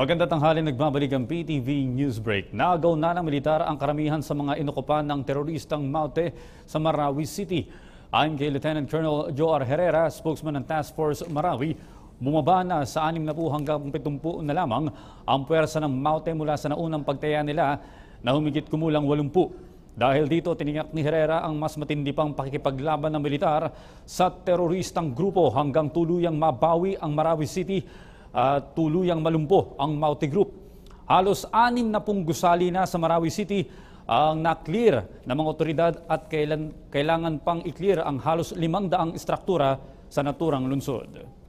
Maganda tanghali nagbabalik ang PTV Newsbreak. Nagaw na ng militar ang karamihan sa mga inukupan ng teroristang Maute sa Marawi City. Ayon kay Lieutenant Colonel Joar Herrera, spokesman ng Task Force Marawi, bumaba na sa 60 hanggang 70 na lamang ang puwersa ng Maute mula sa naunang pagtaya nila na humigit kumulang 80. Dahil dito, tiniyak ni Herrera ang mas matindi pang pakikipaglaban ng militar sa teroristang grupo hanggang tuluyang mabawi ang Marawi City at tuluyang malumpo ang Maute Group. Halos anim na pong gusali na sa Marawi City ang na-clear ng mga otoridad at kailan, kailangan pang i-clear ang halos limang daang istruktura sa naturang lungsod.